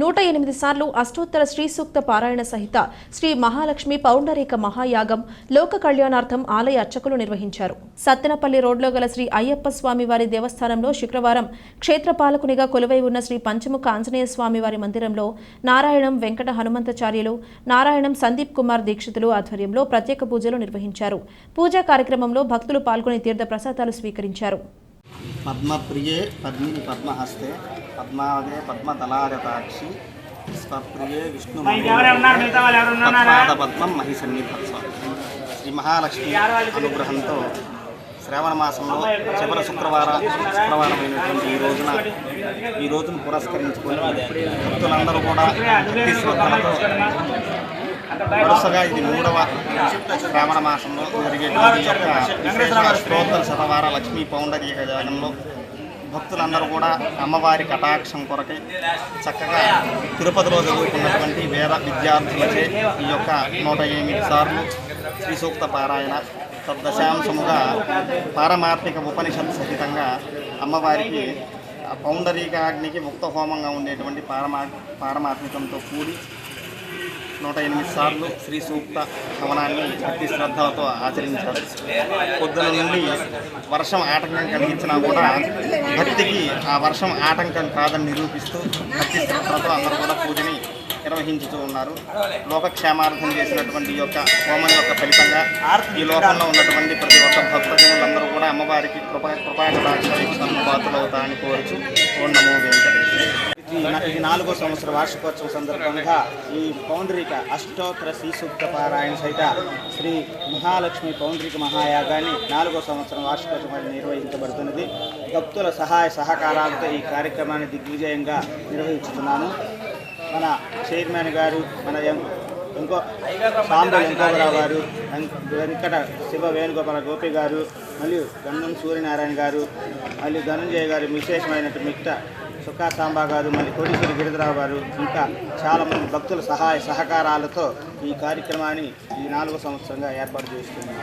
నూట ఎనిమిది సార్లు అష్టోత్తర శ్రీ సూక్త పారాయణ సహిత శ్రీ మహాలక్ష్మి పౌండరీక మహాయాగం లోక కళ్యాణార్థం ఆలయ అర్చకులు నిర్వహించారు. సత్తెనపల్లి రోడ్లో గల శ్రీ అయ్యప్ప స్వామి వారి దేవస్థానంలో శుక్రవారం క్షేత్రపాలకునిగా కొలువై ఉన్న శ్రీ పంచముఖ ఆంజనేయ స్వామి వారి మందిరంలో నారాయణం వెంకట హనుమంతాచార్యులు నారాయణం సందీప్ కుమార్ దీక్షితులు ఆధ్వర్యంలో ప్రత్యేక పూజలు నిర్వహించారు. పూజా కార్యక్రమంలో భక్తులు పాల్గొని తీర్థ ప్రసాదాలు స్వీకరించారు. పద్మప్రియే పద్మిని పద్మహస్తే పద్మావదే పద్మదలారతాక్షి స్వప్రియే విష్ణు పద్మాద పద్మం మహిసన్నిధత్స శ్రీ మహాలక్ష్మి అనుగ్రహంతో శ్రావణ మాసంలో చివరి శుక్రవార శుక్రవారమైనటువంటి ఈ రోజున ఈ రోజును పురస్కరించుకొని భక్తులందరూ కూడా భక్తి శ్రద్ధలతో వరుసగా ఇది మూడవ శ్రావణ మాసంలో జరిగేటువంటి యొక్క స్తోత్ర శతవార లక్ష్మీ పౌండరీక యాగంలో భక్తులందరూ కూడా అమ్మవారి కటాక్షం కొరకై చక్కగా తిరుపతిలో చదువుకున్నటువంటి వేద విద్యార్థులచే ఈ యొక్క నూట ఎనిమిది సార్లు శ్రీ సూక్త పారాయణ తద్దశాంశముగా పారమార్థిక ఉపనిషత్ సహితంగా అమ్మవారికి పౌండరీకాగ్నికి ముక్త హోమంగా ఉండేటువంటి పారమా పారమాత్మికంతో కూడి నూట ఎనిమిది సార్లు శ్రీ సూక్త హవనాన్ని భక్తి శ్రద్ధలతో ఆచరించారు. పొద్దున నుండి వర్షం ఆటంకం కలిగించినా కూడా భక్తికి ఆ వర్షం ఆటంకం కాదని నిరూపిస్తూ భక్తి శ్రద్ధలతో అందరూ కూడా పూజని నిర్వహించుతూ ఉన్నారు. లోకక్షేమార్థం చేసినటువంటి యొక్క హోమం యొక్క ఫలితంగా ఈ లోకంలో ఉన్నటువంటి ప్రతి ఒక్క భక్తజనులందరూ కూడా అమ్మవారికి కృప కృపాకటాక్ష పాత్రలు అవుతారని కోరుచు ఓ నమో వెంకటేశ్వర ఈ నాలుగో సంవత్సర వార్షికోత్సవం సందర్భంగా ఈ పౌండ్రిక అష్టోత్తర శ్రీ సూక్త పారాయణ సహిత శ్రీ మహాలక్ష్మి పౌండ్రిక మహాయాగాన్ని నాలుగో సంవత్సరం వార్షికోత్సవం నిర్వహించబడుతున్నది. భక్తుల సహాయ సహకారాలతో ఈ కార్యక్రమాన్ని దిగ్విజయంగా నిర్వహిస్తున్నాను మన చైర్మన్ గారు మన ఇంకో సాంబ వెంకటరావు గారు వెం- వెంకట శివ వేణుగోపాల గోపి గారు మరియు గంధం సూర్యనారాయణ గారు మరియు ధనంజయ గారు విశేషమైనటువంటి మిగతా సుఖా సాంబా గారు మరి కోటీశ్వరి గిరిధరావు గారు ఇంకా చాలామంది భక్తుల సహాయ సహకారాలతో ఈ కార్యక్రమాన్ని ఈ నాలుగో సంవత్సరంగా ఏర్పాటు చేస్తున్నాం